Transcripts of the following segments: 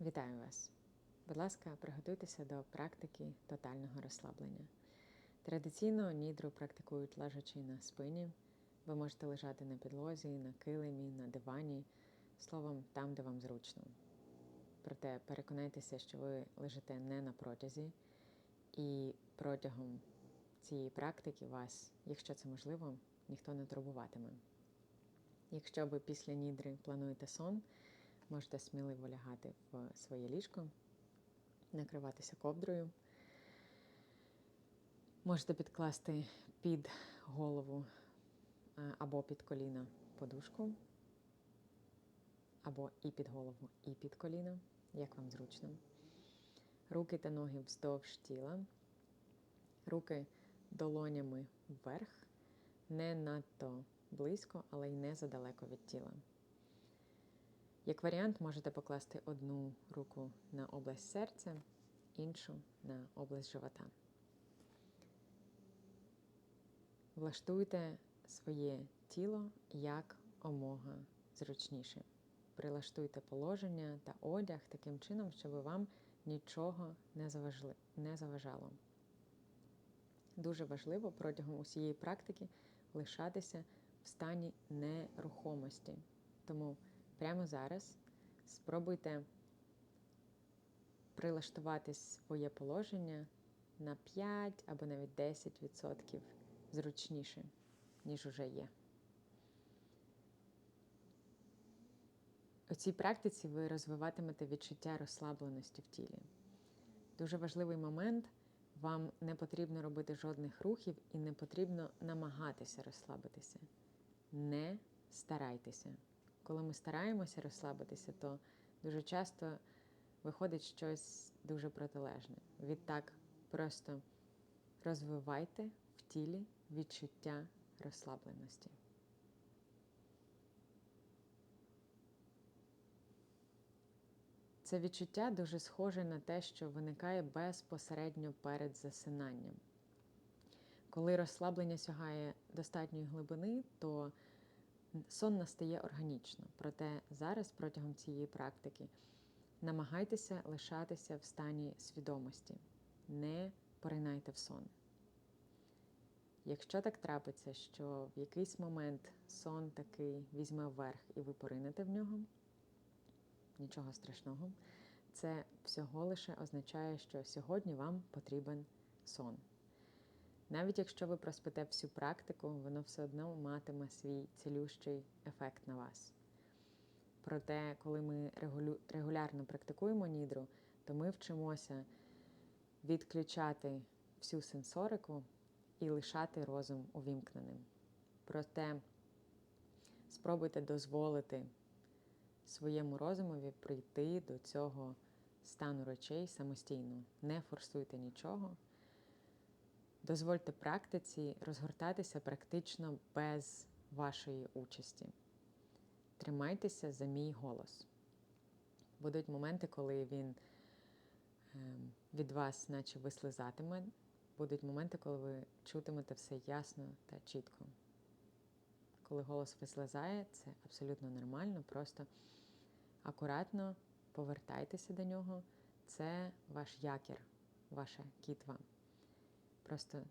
Вітаю вас! Будь ласка, приготуйтеся до практики тотального розслаблення. Традиційно нідру практикують лежачи на спині. Ви можете лежати на підлозі, на килимі, на дивані, словом, там, де вам зручно. Проте переконайтеся, що ви лежите не на протязі, і протягом цієї практики вас, якщо це можливо, ніхто не турбуватиме. Якщо ви після нідри плануєте сон, можете сміливо лягати в своє ліжко, накриватися ковдрою. Можете підкласти під голову е, або під коліна подушку, або і під голову, і під коліна, як вам зручно. Руки та ноги вздовж тіла, руки долонями вверх, не надто близько, але й не задалеко від тіла. Як варіант, можете покласти одну руку на область серця, іншу на область живота. Влаштуйте своє тіло як омога зручніше. Прилаштуйте положення та одяг таким чином, щоб вам нічого не, заважало. Дуже важливо протягом усієї практики лишатися в стані нерухомості. Тому прямо зараз спробуйте прилаштувати своє положення на 5 або навіть 10% зручніше, ніж уже є. У цій практиці ви розвиватимете відчуття розслабленості в тілі. Дуже важливий момент. Вам не потрібно робити жодних рухів і не потрібно намагатися розслабитися. Не старайтеся. Коли ми стараємося розслабитися, то дуже часто виходить щось дуже протилежне. Відтак, просто розвивайте в тілі відчуття розслабленості. Це відчуття дуже схоже на те, що виникає безпосередньо перед засинанням. Коли розслаблення сягає достатньої глибини, то сон настає органічно. Проте зараз, протягом цієї практики, намагайтеся лишатися в стані свідомості, не поринайте в сон. Якщо так трапиться, що в якийсь момент сон такий візьме вверх і ви поринете в нього, нічого страшного, це всього лише означає, що сьогодні вам потрібен сон. Навіть якщо ви проспите всю практику, воно все одно матиме свій цілющий ефект на вас. Проте, коли ми регулярно практикуємо нідру, то ми вчимося відключати всю сенсорику і лишати розум увімкненим. Проте спробуйте дозволити своєму розумові прийти до цього стану речей самостійно. Не форсуйте нічого. Дозвольте практиці розгортатися практично без вашої участі. Тримайтеся за мій голос. Будуть моменти, коли він ем, від вас, наче вислизатиме. Будуть моменти, коли ви чутимете все ясно та чітко. Коли голос вислизає, це абсолютно нормально, просто акуратно повертайтеся до нього. Це ваш якір, ваша кітва. Просто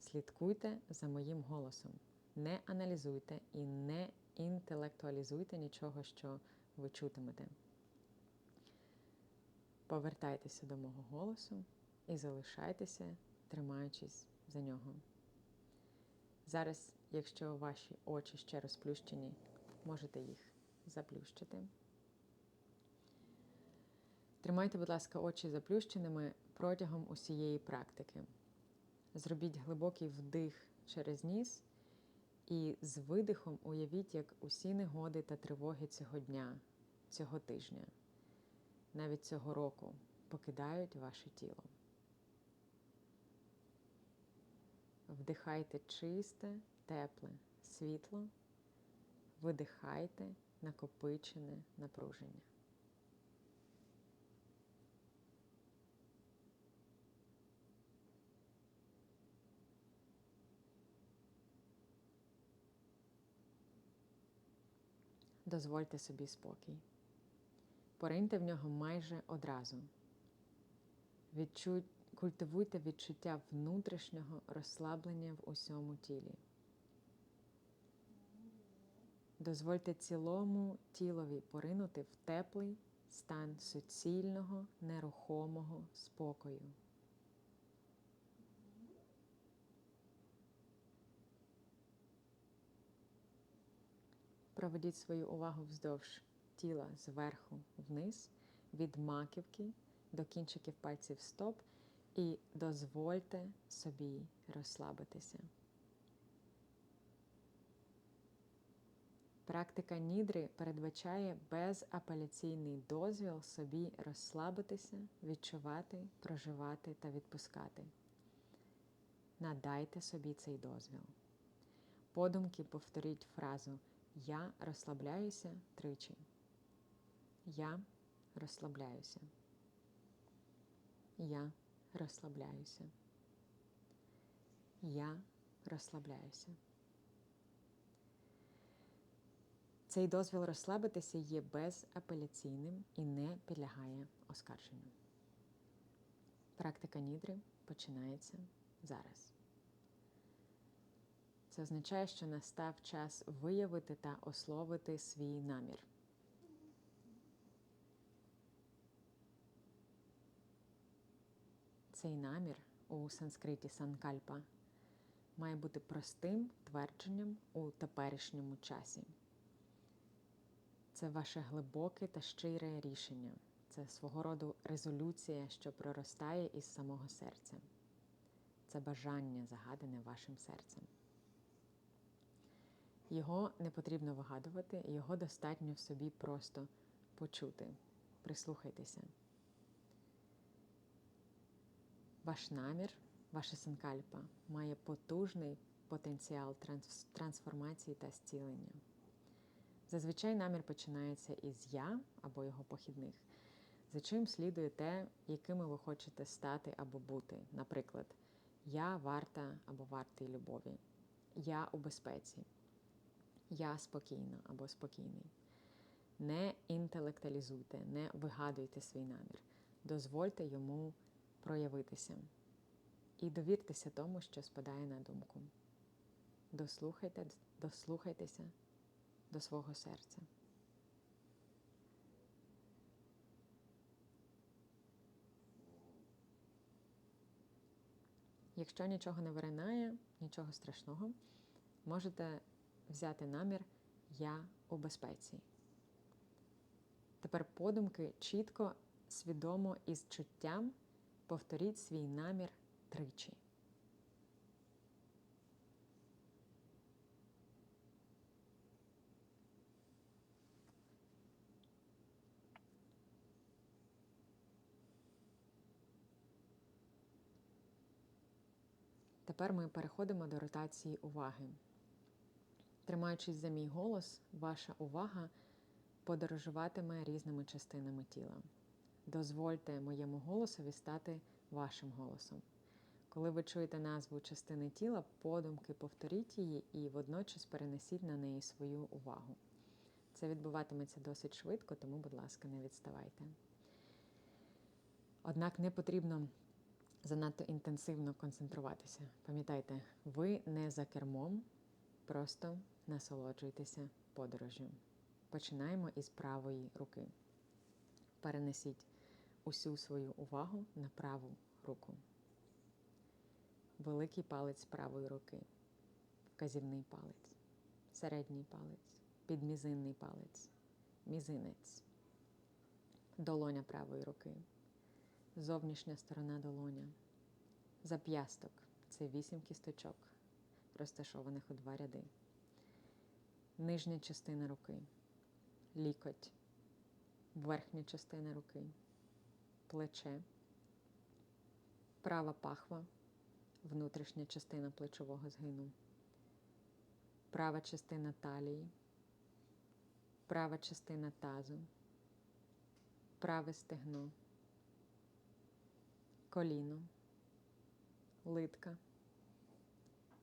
слідкуйте за моїм голосом. Не аналізуйте і не інтелектуалізуйте нічого, що ви чутимете. Повертайтеся до мого голосу і залишайтеся, тримаючись за нього. Зараз, якщо ваші очі ще розплющені, можете їх заплющити. Тримайте, будь ласка, очі заплющеними протягом усієї практики. Зробіть глибокий вдих через ніс і з видихом уявіть, як усі негоди та тривоги цього дня, цього тижня, навіть цього року покидають ваше тіло. Вдихайте чисте, тепле світло, видихайте накопичене напруження. Дозвольте собі спокій. Пориньте в нього майже одразу. Відчуй, культивуйте відчуття внутрішнього розслаблення в усьому тілі. Дозвольте цілому тілові поринути в теплий стан суцільного, нерухомого спокою. Проведіть свою увагу вздовж тіла зверху вниз, від маківки до кінчиків пальців стоп і дозвольте собі розслабитися. Практика нідри передбачає безапеляційний дозвіл собі розслабитися, відчувати, проживати та відпускати. Надайте собі цей дозвіл. Подумки повторіть фразу Я розслабляюся тричі. Я розслабляюся. Я розслабляюся. Я розслабляюся. Цей дозвіл розслабитися є безапеляційним і не підлягає оскарженню. Практика нідри починається зараз. Це означає, що настав час виявити та ословити свій намір. Цей намір у санскриті санкальпа має бути простим твердженням у теперішньому часі. Це ваше глибоке та щире рішення. Це свого роду резолюція, що проростає із самого серця. Це бажання, загадане вашим серцем. Його не потрібно вигадувати, його достатньо в собі просто почути. Прислухайтеся. Ваш намір, ваша санкальпа має потужний потенціал трансформації та зцілення. Зазвичай намір починається із я або його похідних, за чим слідує те, якими ви хочете стати або бути. Наприклад, я варта або вартий любові, я у безпеці, я спокійна або спокійний. Не інтелектуалізуйте, не вигадуйте свій намір. Дозвольте йому проявитися. І довіртеся тому, що спадає на думку. Дослухайте, дослухайтеся до свого серця. Якщо нічого не виринає, нічого страшного, можете взяти намір Я у безпеці. Тепер подумки чітко, свідомо і з чуттям повторіть свій намір тричі. Тепер ми переходимо до ротації уваги. Тримаючись за мій голос, ваша увага подорожуватиме різними частинами тіла. Дозвольте моєму голосові стати вашим голосом. Коли ви чуєте назву частини тіла, подумки повторіть її і водночас перенесіть на неї свою увагу. Це відбуватиметься досить швидко, тому, будь ласка, не відставайте. Однак не потрібно занадто інтенсивно концентруватися. Пам'ятайте, ви не за кермом, просто насолоджуйтеся подорожю. Починаємо із правої руки. Перенесіть усю свою увагу на праву руку. Великий палець правої руки, вказівний палець, середній палець, підмізинний палець, мізинець, долоня правої руки зовнішня сторона долоня. Зап'ясток це вісім кісточок, розташованих у два ряди. Нижня частина руки, лікоть, верхня частина руки, плече, права пахва, внутрішня частина плечового згину, права частина талії, права частина тазу, праве стегно. Коліно, литка,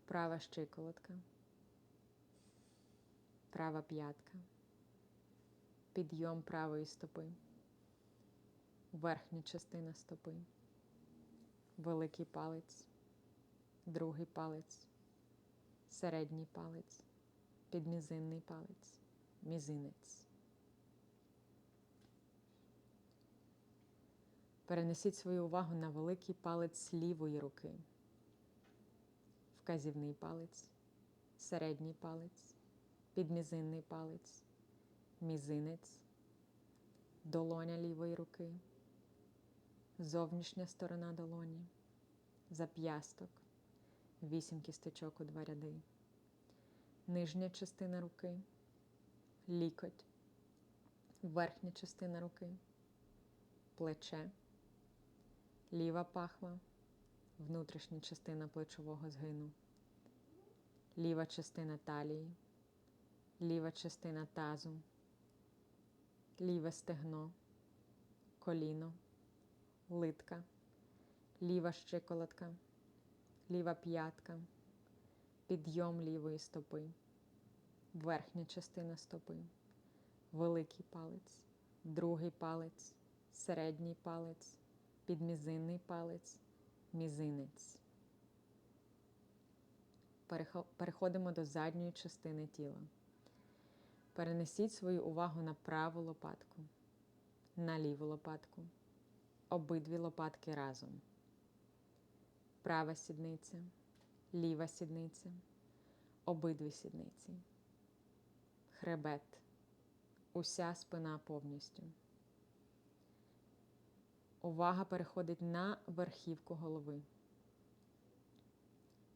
права щиколотка, права п'ятка, підйом правої стопи, верхня частина стопи, великий палець, другий палець, середній палець, підмізинний палець, мізинець. Перенесіть свою увагу на великий палець лівої руки, вказівний палець, середній палець, підмізинний палець, мізинець, долоня лівої руки, зовнішня сторона долоні, зап'ясток, вісім кісточок у два ряди, нижня частина руки, лікоть, верхня частина руки, плече, ліва пахва, внутрішня частина плечового згину, ліва частина талії, ліва частина тазу, ліве стегно, коліно, литка, ліва щиколотка, ліва п'ятка, підйом лівої стопи, верхня частина стопи, великий палець, другий палець, середній палець, підмізинний палець, мізинець. Переходимо до задньої частини тіла. Перенесіть свою увагу на праву лопатку, на ліву лопатку, обидві лопатки разом. Права сідниця, ліва сідниця, обидві сідниці. Хребет. Уся спина повністю. Увага переходить на верхівку голови.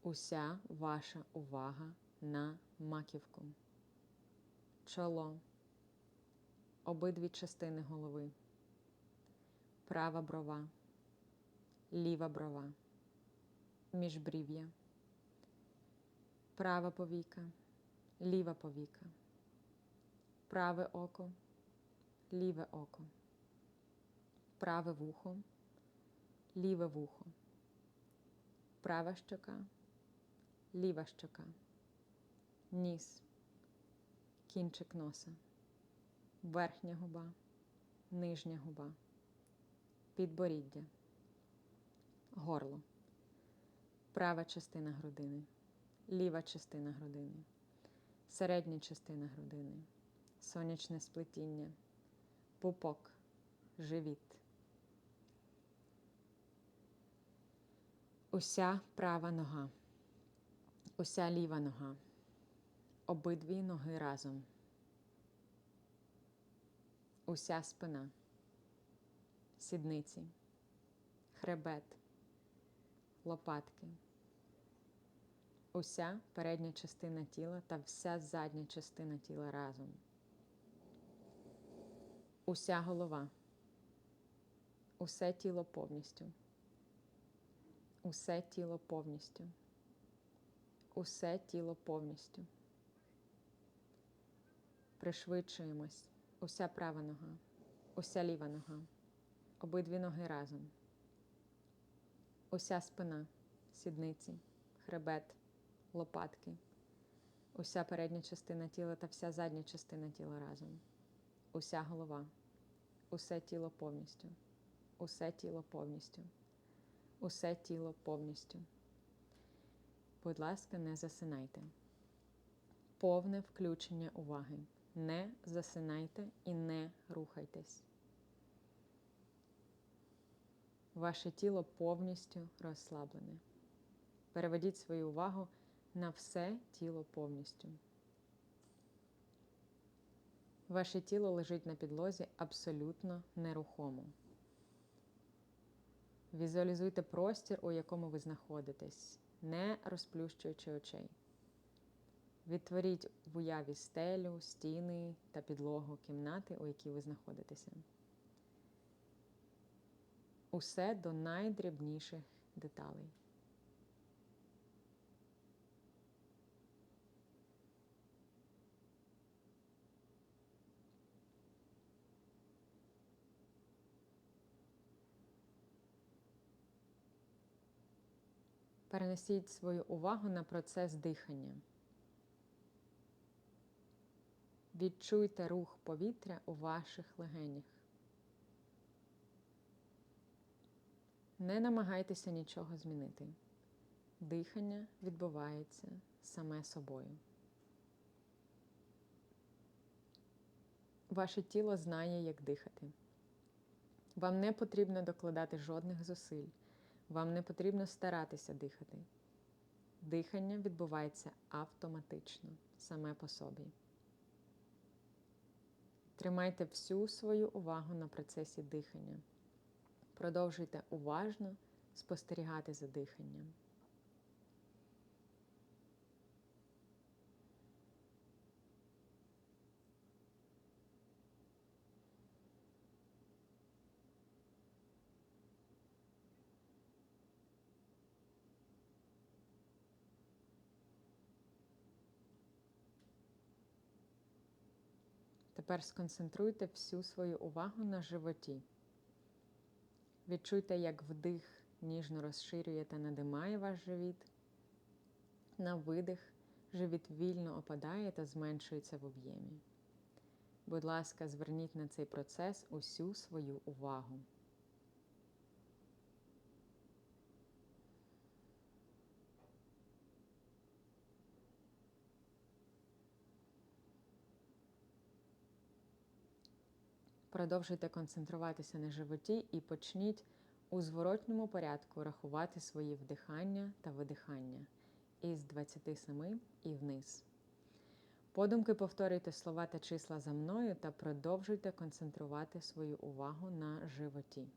Уся ваша увага на маківку чоло, обидві частини голови, права брова, ліва брова, міжбрів'я, права повіка, ліва повіка, праве око, ліве око, праве вухо, ліве вухо, права щока, ліва щока, ніс кінчик носа, верхня губа, нижня губа, підборіддя, горло, права частина грудини, ліва частина грудини, середня частина грудини, сонячне сплетіння, пупок, живіт. Уся права нога, уся ліва нога обидві ноги разом. Уся спина, сідниці, хребет, лопатки. Уся передня частина тіла та вся задня частина тіла разом. Уся голова. Усе тіло повністю. Усе тіло повністю. Усе тіло повністю. Пришвидшуємось. Уся права нога, уся ліва нога, обидві ноги разом. Уся спина, сідниці, хребет, лопатки. Уся передня частина тіла та вся задня частина тіла разом. Уся голова. Усе тіло повністю. Усе тіло повністю. Усе тіло повністю. Будь ласка, не засинайте. Повне включення уваги. Не засинайте і не рухайтесь. Ваше тіло повністю розслаблене. Переведіть свою увагу на все тіло повністю. Ваше тіло лежить на підлозі абсолютно нерухомо. Візуалізуйте простір, у якому ви знаходитесь, не розплющуючи очей. Відтворіть в уяві стелю, стіни та підлогу кімнати, у якій ви знаходитеся. Усе до найдрібніших деталей. Перенесіть свою увагу на процес дихання. Відчуйте рух повітря у ваших легенях. Не намагайтеся нічого змінити. Дихання відбувається саме собою. Ваше тіло знає, як дихати. Вам не потрібно докладати жодних зусиль. Вам не потрібно старатися дихати. Дихання відбувається автоматично, саме по собі. Тримайте всю свою увагу на процесі дихання. Продовжуйте уважно спостерігати за диханням. Тепер сконцентруйте всю свою увагу на животі. Відчуйте, як вдих ніжно розширює та надимає ваш живіт. На видих живіт вільно опадає та зменшується в об'ємі. Будь ласка, зверніть на цей процес усю свою увагу. Продовжуйте концентруватися на животі і почніть у зворотньому порядку рахувати свої вдихання та видихання із 27 і вниз. Подумки повторюйте слова та числа за мною та продовжуйте концентрувати свою увагу на животі.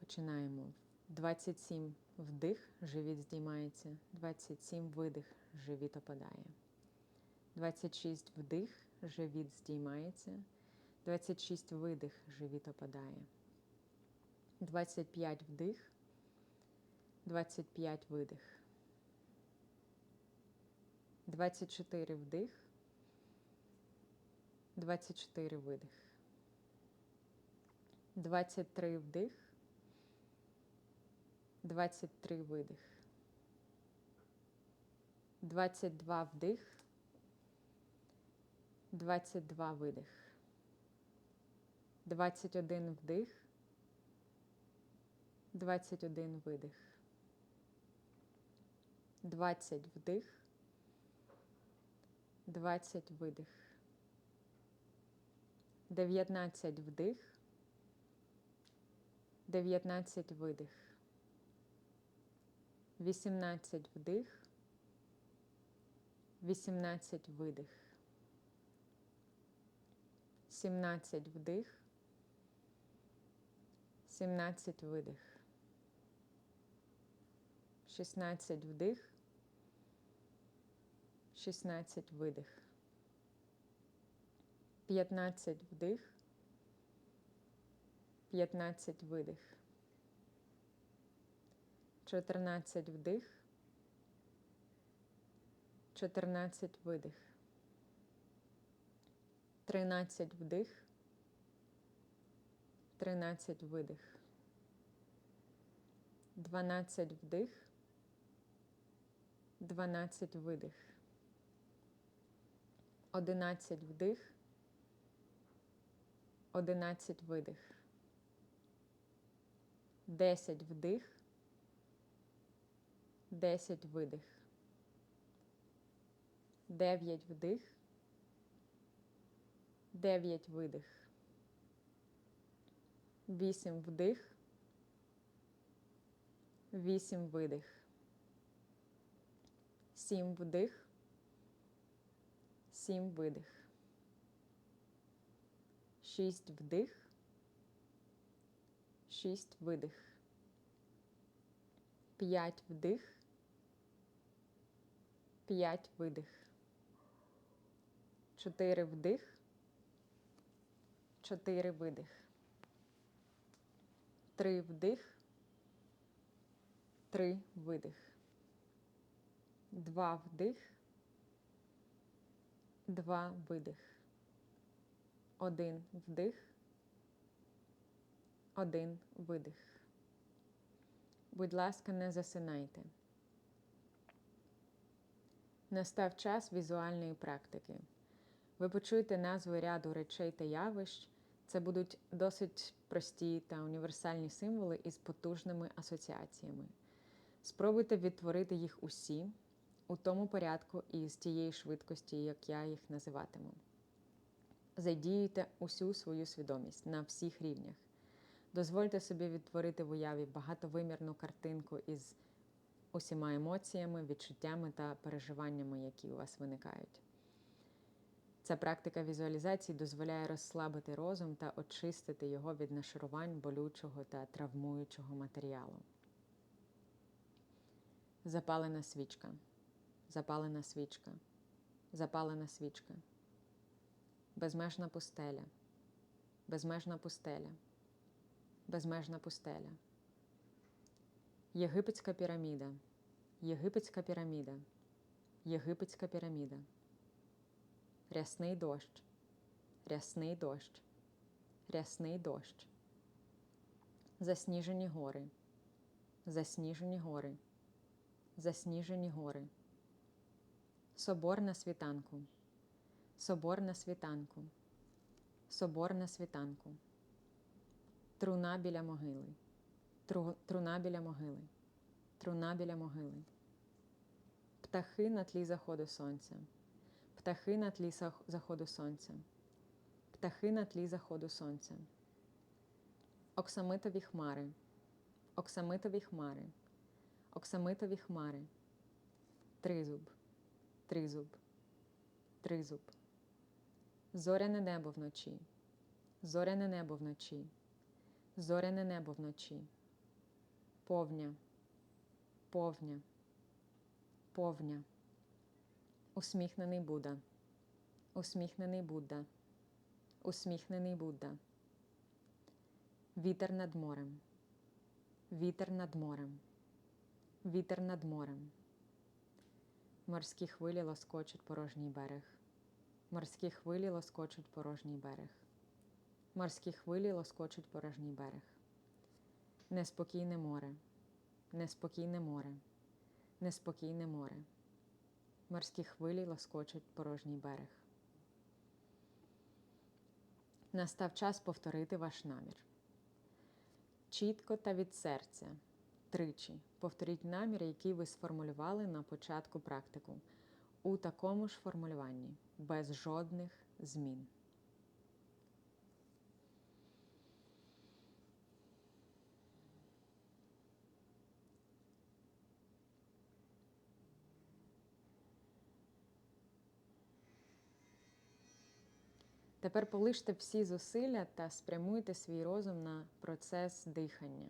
Починаємо. 27 вдих, живіт здіймається, 27 видих, живіт опадає. 26 вдих, живіт здіймається. 26 видих, живіт опадає. 25 вдих, 25 видих. 24 вдих, 24 видих. 23 вдих, 23 видих. 22 вдих, 22 видих. 21 вдих, 21 видих. 20 вдих, 20 видих. 19 вдих, 19 видих. 18 вдих, 18 видих. 17 вдих, 17 видих. 16 вдих, 16 видих. 15 вдих, 15 видих. 14 вдих, 14 видих. 13 вдих, 13 видих. 12 вдих, 12 видих. 11 вдих, 11 видих. 10 вдих, 10 видих. 9 вдих, 9 видих. 8 вдих, 8 видих. 7 вдих, 7 видих. 6 вдих, 6 видих. 5 вдих, 5 видих. 4 вдих, 4 видих. 3 вдих, 3 видих. 2 вдих, 2 видих. 1 вдих, 1 видих. Будь ласка, не засинайте. Настав час візуальної практики. Ви почуєте назви ряду речей та явищ Це будуть досить прості та універсальні символи із потужними асоціаціями. Спробуйте відтворити їх усі у тому порядку і з тієї швидкості, як я їх називатиму. Задіюйте усю свою свідомість на всіх рівнях. Дозвольте собі відтворити в уяві багатовимірну картинку із усіма емоціями, відчуттями та переживаннями, які у вас виникають. Ця практика візуалізації дозволяє розслабити розум та очистити його від нашарувань болючого та травмуючого матеріалу. Запалена свічка, запалена свічка, запалена свічка, безмежна пустеля, безмежна пустеля, безмежна пустеля. Єгипетська піраміда, єгипетська піраміда, єгипетська піраміда. Рясний дощ, рясний дощ, рясний дощ. Засніжені гори, засніжені гори, засніжені гори. Собор на світанку, собор на світанку, собор на світанку. Труна біля могили, тру, труна біля могили, труна біля могили. Птахи на тлі заходу сонця. Птахи на тлі заходу сонця. Птахи на тлі заходу сонця. Оксамитові хмари. Оксамитові хмари. Оксамитові хмари. Тризуб. Тризуб. Тризуб. Зоряне небо вночі. Зоряне небо вночі. Зоряне небо вночі. Повня. Повня. Повня. Усміхнений Будда. Усміхнений Будда. Усміхнений Будда. Вітер над морем. Вітер над морем. Вітер над морем. Морські хвилі лоскочуть порожній берег. Морські хвилі лоскочуть порожній берег. Морські хвилі лоскочуть порожній берег. Неспокійне море. Неспокійне море. Неспокійне море. Морські хвилі лоскочуть порожній берег. Настав час повторити ваш намір. Чітко та від серця. Тричі повторіть намір, який ви сформулювали на початку практику, у такому ж формулюванні, без жодних змін. Тепер полиште всі зусилля та спрямуйте свій розум на процес дихання.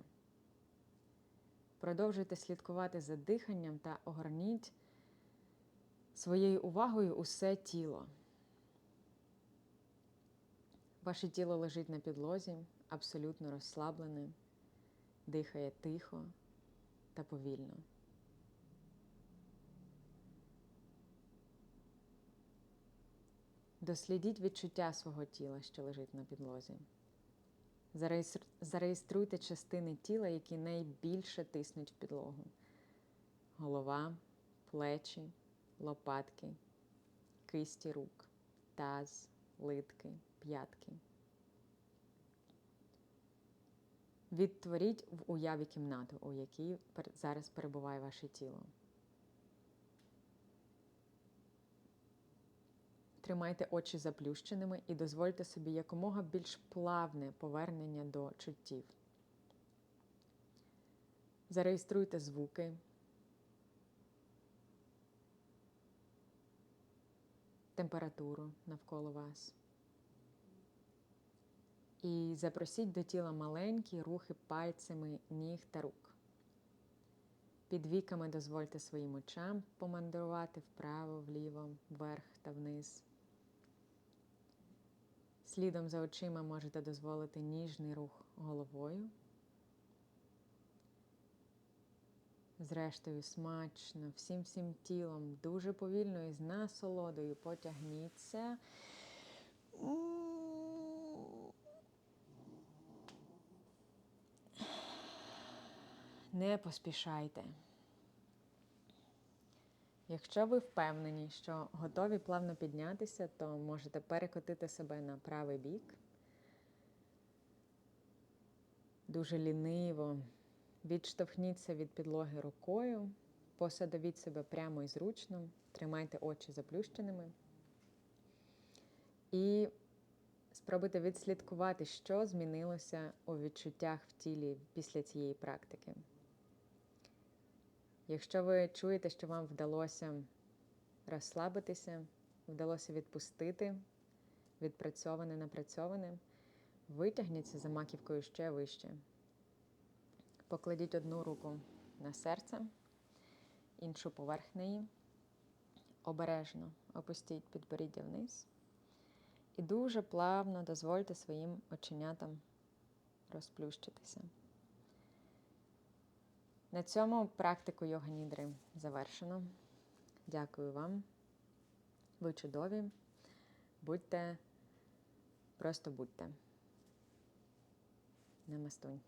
Продовжуйте слідкувати за диханням та огорніть своєю увагою усе тіло. Ваше тіло лежить на підлозі, абсолютно розслаблене, дихає тихо та повільно. Дослідіть відчуття свого тіла, що лежить на підлозі. Зареєструйте частини тіла, які найбільше тиснуть в підлогу: голова, плечі, лопатки, кисті рук, таз, литки, п'ятки. Відтворіть в уяві кімнату, у якій зараз перебуває ваше тіло. Тримайте очі заплющеними і дозвольте собі якомога більш плавне повернення до чуттів. Зареєструйте звуки. Температуру навколо вас. І запросіть до тіла маленькі рухи пальцями ніг та рук. Під віками дозвольте своїм очам помандрувати вправо, вліво, вверх та вниз. Слідом за очима можете дозволити ніжний рух головою. Зрештою, смачно, всім всім тілом, дуже повільно і з насолодою потягніться. Не поспішайте. Якщо ви впевнені, що готові плавно піднятися, то можете перекотити себе на правий бік. дуже ліниво. Відштовхніться від підлоги рукою, посадовіть себе прямо і зручно, тримайте очі заплющеними. І спробуйте відслідкувати, що змінилося у відчуттях в тілі після цієї практики. Якщо ви чуєте, що вам вдалося розслабитися, вдалося відпустити відпрацьоване, напрацьоване, витягніться за маківкою ще вище. Покладіть одну руку на серце, іншу поверх неї. Обережно опустіть підборіддя вниз. І дуже плавно дозвольте своїм оченятам розплющитися. На цьому практику йога нідри завершено. Дякую вам. Ви чудові. Будьте, просто будьте. Намастунь.